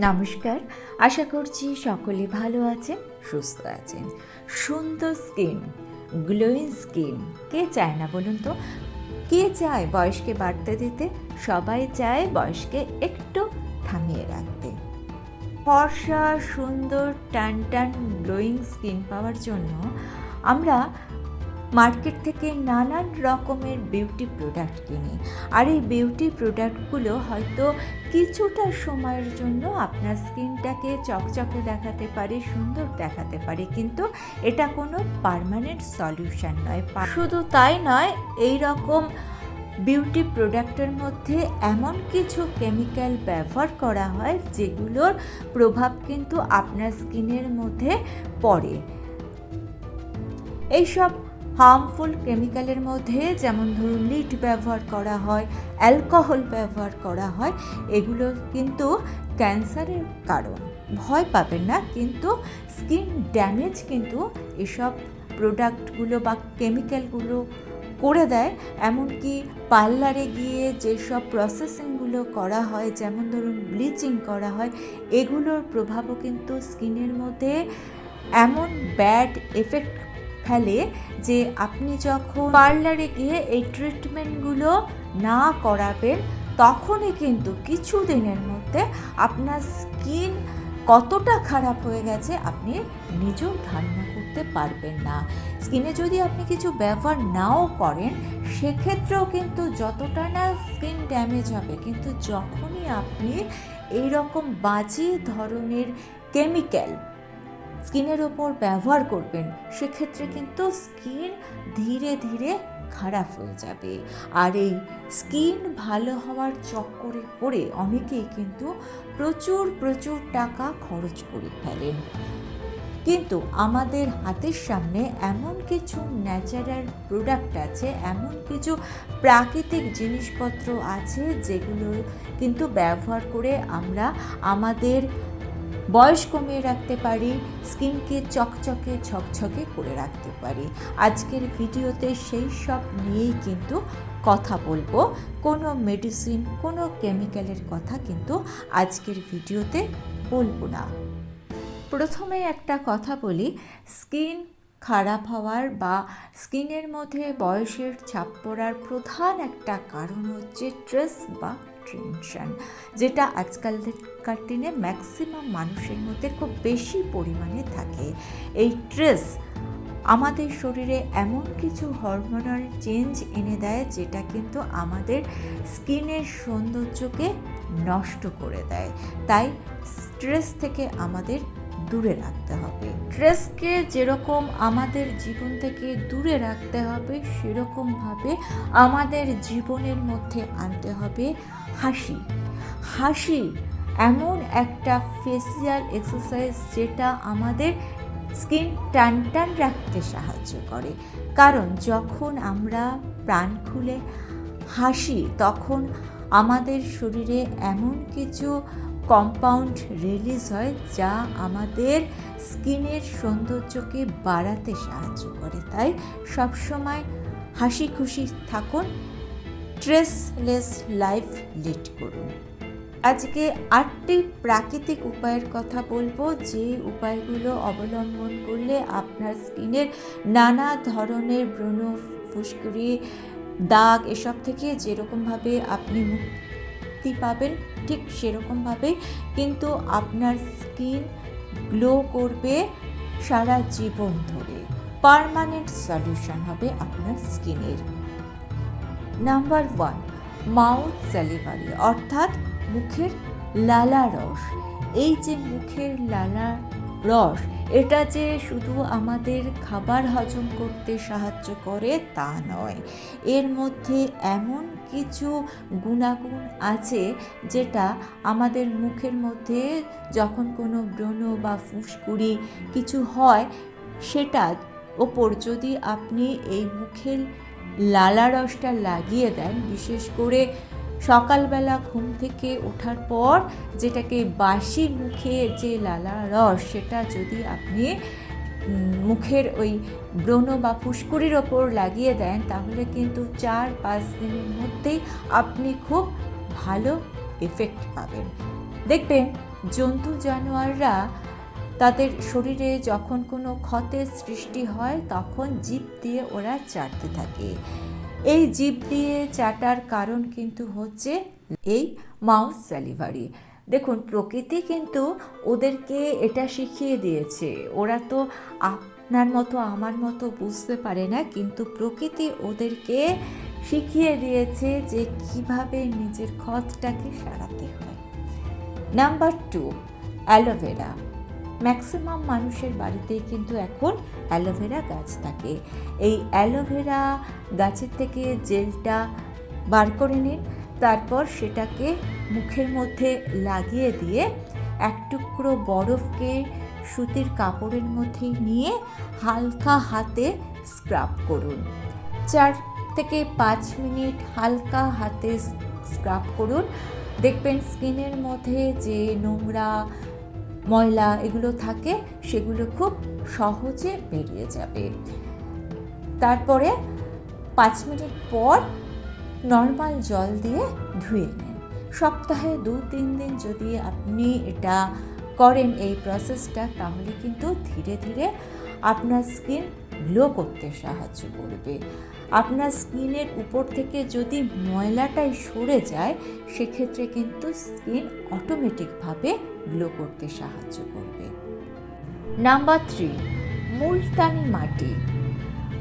নমস্কার, আশা করছি সকলে ভালো আছেন, সুস্থ আছেন। সুন্দর স্কিন, গ্লোয়িং স্কিন, কে চায় না বলুন তো? কে চায় বয়সকে বাড়তে দিতে? সবাই চায় বয়সকে একটু থামিয়ে রাখতে। ফর্সা, সুন্দর টান টান গ্লোয়িং স্কিন পাওয়ার জন্য আমরা মার্কেট থেকে নানান রকমের বিউটি প্রোডাক্ট কিনি। আর এই বিউটি প্রোডাক্টগুলো হয়তো কিছুটা সময়ের জন্য আপনার স্কিনটাকে চকচকে দেখাতে পারে, সুন্দর দেখাতে পারে, কিন্তু এটা কোনো পার্মানেন্ট সলিউশন নয়। শুধু তাই নয় এই রকম বিউটি প্রোডাক্টের মধ্যে এমন কিছু কেমিক্যাল ব্যবহার করা হয় যেগুলোর প্রভাব কিন্তু আপনার স্কিনের মধ্যে পড়ে। এইসব হার্মফুল কেমিক্যালের মধ্যে, যেমন ধরুন লিড ব্যবহার করা হয় অ্যালকোহল ব্যবহার করা হয়, এগুলো কিন্তু ক্যান্সারের কারণ। ভয় পাবেন না, কিন্তু স্কিন ড্যামেজ কিন্তু এসব প্রোডাক্টগুলো বা কেমিক্যালগুলো করে দেয়। এমনকি পার্লারে গিয়ে যেসব প্রসেসিংগুলো করা হয়, যেমন ধরুন ব্লিচিং করা হয়, এগুলোর প্রভাবও কিন্তু স্কিনের মধ্যে। এমন ব্যাড এফেক্ট ফেলে যে আপনি যখন পার্লারে গিয়ে এই ট্রিটমেন্টগুলো না করাবেন, তখনই কিন্তু কিছু দিনের মধ্যে আপনার স্কিন কতটা খারাপ হয়ে গেছে আপনি নিজেও ধারণা করতে পারবেন না। স্কিনে যদি আপনি কিছু ব্যবহার নাও করেন, সেক্ষেত্রেও কিন্তু যতটা না স্কিন ড্যামেজ হবে, কিন্তু যখনই আপনি এই রকম বাজে ধরনের কেমিক্যাল স্কিনের ওপর ব্যবহার করবেন, সেক্ষেত্রে কিন্তু স্কিন ধীরে ধীরে খারাপ হয়ে যাবে। আর এই স্কিন ভালো হওয়ার চক্করে পড়ে অনেকেই কিন্তু প্রচুর প্রচুর টাকা খরচ করে ফেলেন। কিন্তু আমাদের হাতের সামনে এমন কিছু ন্যাচারাল প্রোডাক্ট আছে, এমন কিছু প্রাকৃতিক জিনিসপত্র আছে যেগুলো কিন্তু ব্যবহার করে আমরা আমাদের বয়স কমিয়ে রাখতে পারি, স্কিনকে চকচকে ঝকঝকে করে রাখতে পারি। আজকের ভিডিওতে সেই সব নিয়েই কিন্তু কথা বলব। কোনো মেডিসিন কোনো কেমিক্যালের কথা কিন্তু আজকের ভিডিওতে বলব না। প্রথমে একটা কথা বলি, স্কিন খারাপ হওয়ার বা স্কিনের মধ্যে বয়সের ছাপ পড়ার প্রধান একটা কারণ হচ্ছে স্ট্রেস বা টেনশন যেটা আজকালকার দিনে ম্যাক্সিমাম মানুষের মধ্যে খুব বেশি পরিমাণে থাকে। এই স্ট্রেস আমাদের শরীরে এমন কিছু হরমোনাল চেঞ্জ এনে দেয়, যেটা কিন্তু আমাদের স্কিনের সৌন্দর্যকে নষ্ট করে দেয়। তাই স্ট্রেস থেকে আমাদের দূরে রাখতে হবে। স্ট্রেসকে যেরকম আমাদের জীবন থেকে দূরে রাখতে হবে, সেরকমভাবে আমাদের জীবনের মধ্যে আনতে হবে হাসি। হাসি এমন একটা ফেসিয়াল এক্সারসাইজ যেটা আমাদের স্কিন টান টান রাখতে সাহায্য করে। কারণ যখন আমরা প্রাণ খুলে হাসি, তখন আমাদের শরীরে এমন কিছু কম্পাউন্ড রিলিজ হয় যা আমাদের স্কিনের সৌন্দর্যকে বাড়াতে সাহায্য করে। তাই সবসময় হাসি খুশি থাকুন স্ট্রেসলেস লাইফ লিড করুন। আজকে আটটি প্রাকৃতিক উপায়ের কথা বলব, যে উপায়গুলো অবলম্বন করলে আপনার স্কিনের নানা ধরনের ব্রণ, ফুসকুড়ি, দাগ এসব থেকে যেরকমভাবে আপনি মুক্তি পাবেন, ঠিক সেরকমভাবেই কিন্তু আপনার স্কিন গ্লো করবে সারা জীবন ধরে। পারমানেন্ট সলিউশন হবে আপনার স্কিনের। নাম্বার ওয়ান, মাউথ স্যালিভারি, অর্থাৎ মুখের লালা রস। এই যে মুখের লালা রস। এটা যে শুধু আমাদের খাবার হজম করতে সাহায্য করে তা নয়। এর মধ্যে এমন কিছু গুণাগুণ আছে যেটা আমাদের মুখের মধ্যে যখন কোনো ব্রণ বা ফুসকুড়ি কিছু হয়, সেটা ওপর যদি আপনি এই মুখের লালা রসটা লাগিয়ে দেন, বিশেষ করে সকালবেলা ঘুম থেকে ওঠার পর যেটাকে বাসি মুখে যে লালা রস, সেটা যদি আপনি মুখের ওই ব্রণ বা ফুসকুড়ির ওপর লাগিয়ে দেন, তাহলে কিন্তু চার পাঁচ দিনের মধ্যেই আপনি খুব ভালো এফেক্ট পাবেন। দেখবেন, জন্তু জানোয়াররা তাদের শরীরে যখন কোনো ক্ষতের সৃষ্টি হয়, তখন জিভ দিয়ে ওরা চাটতে থাকে। এই জিভ দিয়ে চাটার কারণ কিন্তু হচ্ছে এই মাউস স্যালিভারি। দেখুন, প্রকৃতি কিন্তু ওদেরকে এটা শিখিয়ে দিয়েছে। ওরা তো আপনার মতো, আমার মতো বুঝতে পারে না, কিন্তু প্রকৃতি ওদেরকে শিখিয়ে দিয়েছে যে কীভাবে নিজের ক্ষতটাকে সারাতে হয়। Number two, aloe vera. ম্যাক্সিমাম মানুষের বাড়িতেই কিন্তু এখন অ্যালোভেরা গাছ থাকে। এই অ্যালোভেরা গাছের থেকে জেলটা বার করে নিন, তারপর সেটাকে মুখের মধ্যে লাগিয়ে দিয়ে এক টুকরো বরফকে সুতির কাপড়ের মধ্যে নিয়ে হালকা হাতে স্ক্রাব করুন। চার থেকে পাঁচ মিনিট হালকা হাতে স্ক্রাব করুন। দেখবেন স্কিনের মধ্যে যে নোংরা ময়লা এগুলো থাকে, সেগুলো খুব সহজে বেরিয়ে যাবে। তারপরে পাঁচ মিনিট পর নর্মাল জল দিয়ে ধুয়ে নিন। সপ্তাহে দু, তিন দিন যদি আপনি এটা করেন এই প্রসেসটা তাহলে কিন্তু ধীরে ধীরে আপনার স্কিন গ্লো করতে সাহায্য করবে। আপনার স্কিনের উপর থেকে যদি ময়লাটাই সরে যায়, সেক্ষেত্রে কিন্তু স্কিন অটোমেটিকভাবে গ্লো করতে সাহায্য করবে। নাম্বার থ্রি মুলতানি মাটি।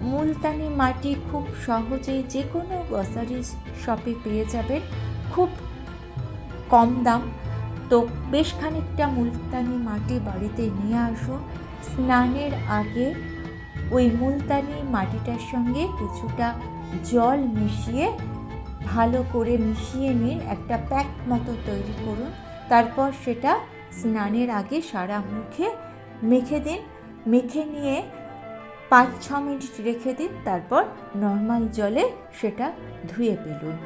মুলতানি মাটি খুব সহজেই যে কোনো গ্রসারি শপে পেয়ে যাবেন। খুব কম দাম। তো বেশ খানিকটা মুলতানি মাটি বাড়িতে নিয়ে আসুন। স্নানের আগে ওই মুলতানি মাটিটার সঙ্গে কিছুটা জল মিশিয়ে ভালো করে মিশিয়ে নিন, একটা প্যাক মতো তৈরি করুন। তারপর সেটা স্নানের আগে সারা মুখে মেখে দিন। মেখে নিয়ে পাঁচ, ছ মিনিট রেখে দিন, তারপর নর্মাল জলে সেটা ধুয়ে ফেলুন।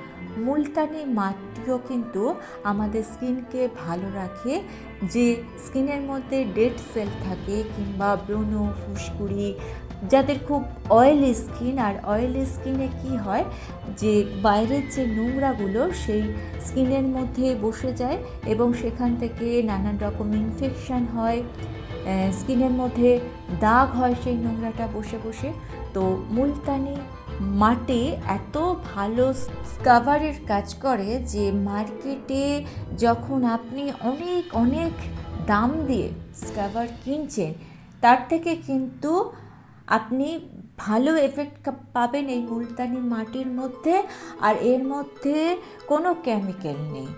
মুলতানি মাটিও কিন্তু আমাদের স্কিনকে ভালো রাখে। যে স্কিনের মধ্যে ডেড সেল থাকে কিংবা ব্রণ, ফুসকুড়ি যাদের খুব অয়েলি স্কিন আর অয়েলি স্কিনে কি হয়? যে বাইরের যে নোংরাগুলো, সেই স্কিনের মধ্যে বসে যায় এবং সেখান থেকে নানান রকম ইনফেকশান হয় স্কিনের মধ্যে দাগ হয় সেই নোংরাটা বসে বসে। তো মুলতানি মাটি এত ভালো স্কাভারের কাজ করে যে মার্কেটে যখন আপনি অনেক অনেক দাম দিয়ে স্কাভার কিনছেন, তার থেকে কিন্তু আপনি ভালো এফেক্ট পাবেন এই মুলতানি মাটির মধ্যে, আর এর মধ্যে কোনো কেমিক্যাল নেই।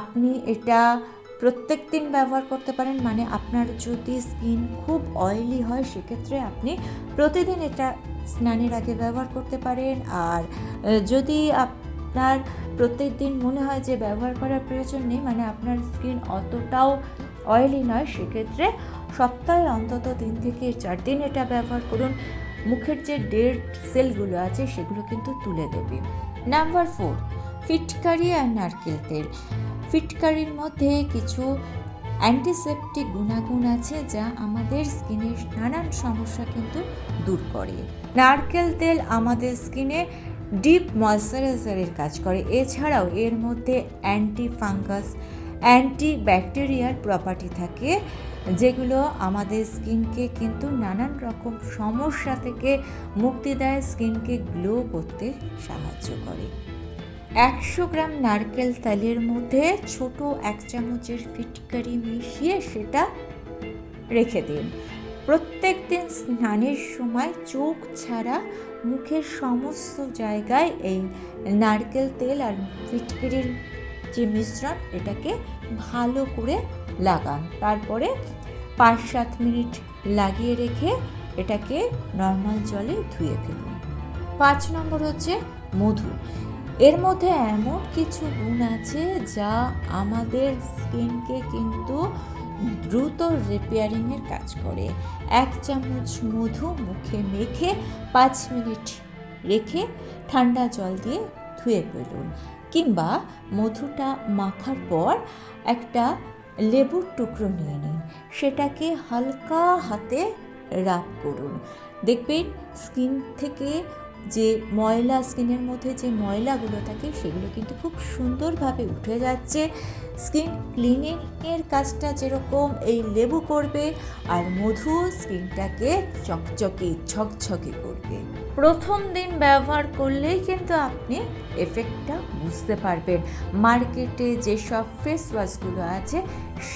আপনি এটা প্রত্যেক দিন ব্যবহার করতে পারেন মানে আপনার যদি স্কিন খুব অয়েলি হয়, সেক্ষেত্রে আপনি প্রতিদিন এটা স্নানের আগে ব্যবহার করতে পারেন। আর যদি আপনার প্রত্যেক দিন মনে হয় যে ব্যবহার করার প্রয়োজন নেই মানে আপনার স্কিন অতটাও অয়েলি নয়, সেক্ষেত্রে সপ্তাহে অন্তত তিন থেকে চার দিন এটা ব্যবহার করুন। মুখের যে ডেড সেলগুলো আছে, সেগুলো কিন্তু তুলে দেবে। নাম্বার ফোর ফিটকারি আর নারকেল তেল। ফিটকারির মধ্যে কিছু অ্যান্টিসেপটিক গুণাগুণ আছে, যা আমাদের স্কিনের নানান সমস্যা কিন্তু দূর করে। নারকেল তেল আমাদের স্কিনে ডিপ ময়শ্চারাইজারের কাজ করে। এছাড়াও এর মধ্যে অ্যান্টি ফাঙ্গাস অ্যান্টি ব্যাকটেরিয়ার প্রপার্টি থাকে, যেগুলো আমাদের স্কিনকে কিন্তু নানান রকম সমস্যা থেকে মুক্তি দেয়, স্কিনকে গ্লো করতে সাহায্য করে। একশো গ্রাম নারকেল তেলের মধ্যে ছোট এক চামচের ফিটকারি মিশিয়ে সেটা রেখে দিন। প্রত্যেক দিন স্নানের সময় চোখ ছাড়া মুখের সমস্ত জায়গায় এই নারকেল তেল আর ফিটকিরির যে মিশ্রণ, এটাকে ভালো করে লাগান। তারপরে পাঁচ সাত মিনিট লাগিয়ে রেখে এটাকে নর্মাল জলে ধুয়ে ফেলুন। পাঁচ নম্বর হচ্ছে মধু। এর মধ্যে এমন কিছু গুণ আছে যা আমাদের স্কিনকে কিন্তু দ্রুত রিপেয়ারিংয়ের কাজ করে। এক চামচ মধু মুখে মেখে পাঁচ মিনিট রেখে ঠান্ডা জল দিয়ে ধুয়ে ফেলুন। কিংবা মধুটা মাখার পর একটা লেবুর টুকরো নিয়ে নিন। সেটাকে হালকা হাতে রাব করুন। দেখবেন স্কিন থেকে যে ময়লা, স্কিনের মধ্যে যে ময়লাগুলো থাকে, সেগুলো কিন্তু খুব সুন্দরভাবে উঠে যাচ্ছে। স্কিন ক্লিনিংয়ের কাজটা যেরকম এই লেবু করবে, আর মধু স্কিনটাকে চকচকে, ঝকঝকে করবে। প্রথম দিন ব্যবহার করলেই কিন্তু আপনি এফেক্টটা বুঝতে পারবেন। মার্কেটে যেসব ফেস ওয়াশগুলো আছে,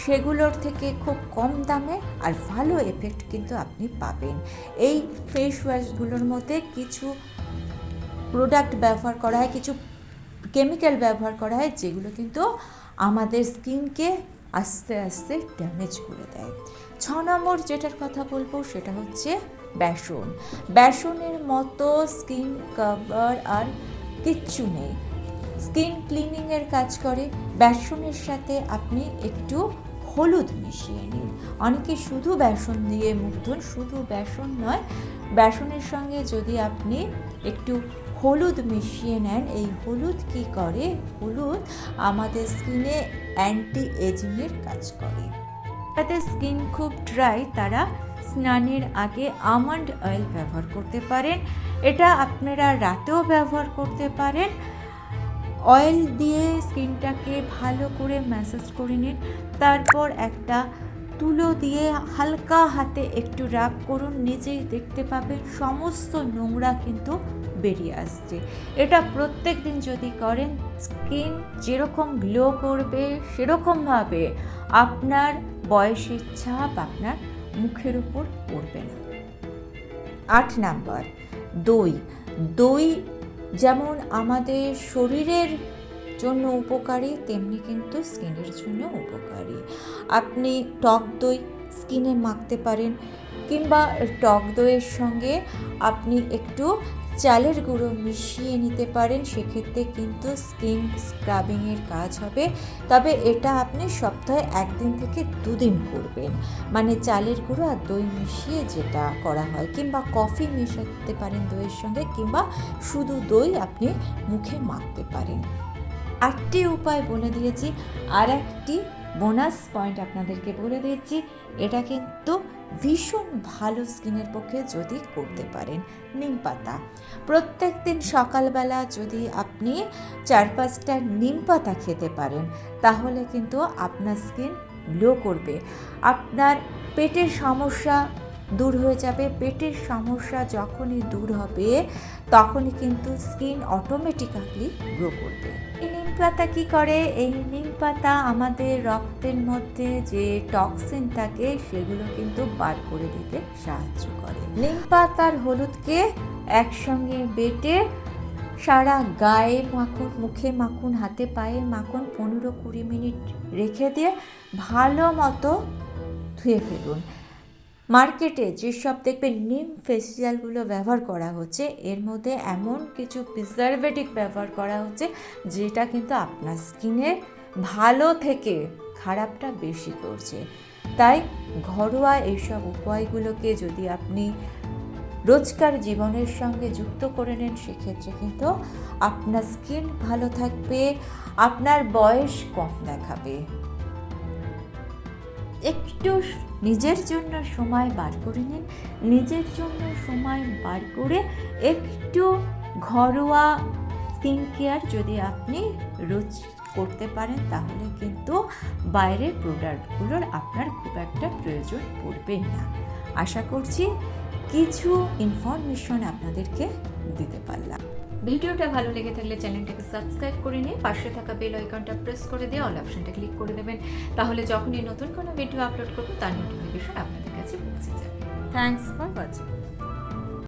সেগুলোর থেকে খুব কম দামে আর ভালো এফেক্ট কিন্তু আপনি পাবেন। এই ফেস ওয়াশগুলোর মধ্যে কিছু প্রোডাক্ট ব্যবহার করা হয়, কিছু কেমিক্যাল ব্যবহার করা হয়, যেগুলো কিন্তু আমাদের স্কিনকে আস্তে আস্তে ড্যামেজ করে দেয়। ছ নম্বর যেটার কথা বলব, সেটা হচ্ছে বেসন। বেসনের মতো স্কিন কভার আর কিচ্ছু নেই। স্কিন ক্লিনিংয়ের কাজ করে। বেসনের সাথে আপনি একটু হলুদ মিশিয়ে নিন। অনেকে শুধু বেসন দিয়ে মুখ ধুন, শুধু বেসন নয়, বেসনের সঙ্গে যদি আপনি একটু হলুদ মিশিয়ে নেন, এই হলুদ কি করে? হলুদ আমাদের স্কিনে অ্যান্টি এজিংয়ের কাজ করে। যাদের স্কিন খুব ড্রাই, তারা স্নানের আগে আমন্ড অয়েল ব্যবহার করতে পারেন। এটা আপনারা রাতেও ব্যবহার করতে পারেন। অয়েল দিয়ে স্কিনটাকে ভালো করে ম্যাসাজ করে নিন। তারপর একটা তুলো দিয়ে হালকা হাতে একটু রাব করুন। নিজেই দেখতে পাবেন সমস্ত নোংরা কিন্তু বেরিয়ে আসছে। এটা প্রত্যেক দিন যদি করেন, স্কিন যেরকম গ্লো করবে, সেরকমভাবে আপনার বয়সের ছাপ আপনার মুখের উপর পড়বে না। আট নাম্বার, দই। দই যেমন আমাদের শরীরের জন্য উপকারী, তেমনি কিন্তু স্কিনের জন্য উপকারী। আপনি টক দই স্কিনে মাখতে পারেন কিংবা টক দইয়ের সঙ্গে আপনি একটু চালের গুঁড়ো মিশিয়ে নিতে পারেন, সেক্ষেত্রে কিন্তু স্কিন স্ক্রাবিংয়ের কাজ হবে। তবে এটা আপনি সপ্তাহে একদিন থেকে দুদিন করবেন। মানে চালের গুঁড়ো আর দই মিশিয়ে যেটা করা হয়, কিংবা কফি মেশাতে পারেন দইয়ের সঙ্গে, কিংবা শুধু দই আপনি মুখে মাখতে পারেন। আটটি উপায় বলে দিয়েছি। আর একটি বোনাস পয়েন্ট আপনাদেরকে বলে দিচ্ছি এটা কিন্তু ভীষণ ভালো স্কিনের পক্ষে যদি করতে পারেন নিম পাতা। প্রত্যেক দিন সকালবেলা যদি আপনি চার পাঁচটা নিম পাতা খেতে পারেন, তাহলে কিন্তু আপনার স্কিন গ্লো করবে। আপনার পেটের সমস্যা দূর হয়ে যাবে। পেটের সমস্যা যখনই দূর হবে, তখনই কিন্তু স্কিন অটোমেটিক্যালি গ্রো করবে। পাতা কী করে? এই নিম পাতা আমাদের রক্তের মধ্যে যে টক্সিন থাকে, সেগুলো কিন্তু বার করে দিতে সাহায্য করে। নিম পাতার হলুদকে একসঙ্গে বেটে সারা গায়ে মাখুন, মুখে মাখুন, হাতে পায়ে মাখুন পনেরো কুড়ি মিনিট রেখে দিয়ে ভালো মতো ধুয়ে ফেলুন। মার্কেটে যেসব দেখবেন নিম ফেসিয়ালগুলো ব্যবহার করা হচ্ছে, এর মধ্যে এমন কিছু প্রিজারভেটিভ ব্যবহার করা হচ্ছে, যেটা কিন্তু আপনার স্কিনের ভালো থেকে খারাপটা বেশি করছে। তাই ঘরোয়া এইসব উপায়গুলোকে যদি আপনি রোজকার জীবনের সঙ্গে যুক্ত করে নেন, সেক্ষেত্রে কিন্তু আপনার স্কিন ভালো থাকবে, আপনার বয়স কম দেখাবে। একটু নিজের জন্য সময় বার করে নিন। নিজের জন্য সময় বার করে একটু ঘরোয়া স্কিন কেয়ার যদি আপনি রোজ করতে পারেন, তাহলে কিন্তু বাইরের প্রোডাক্টগুলোর আপনার খুব একটা প্রয়োজন পড়বে না। আশা করছি কিছু ইনফরমেশন আপনাদেরকে দিতে পারলাম। ভিডিওটা ভালো লেগে থাকলে চ্যানেলটাকে সাবস্ক্রাইব করে নিয়ে পাশে থাকা বেল আইকনটা প্রেস করে দিয়ে অল অপশনটা ক্লিক করে দেবেন। তাহলে যখনই নতুন কোনো ভিডিও আপলোড করব, তার নোটিফিকেশন আপনাদের কাছে পৌঁছে যাবে। Thanks for watching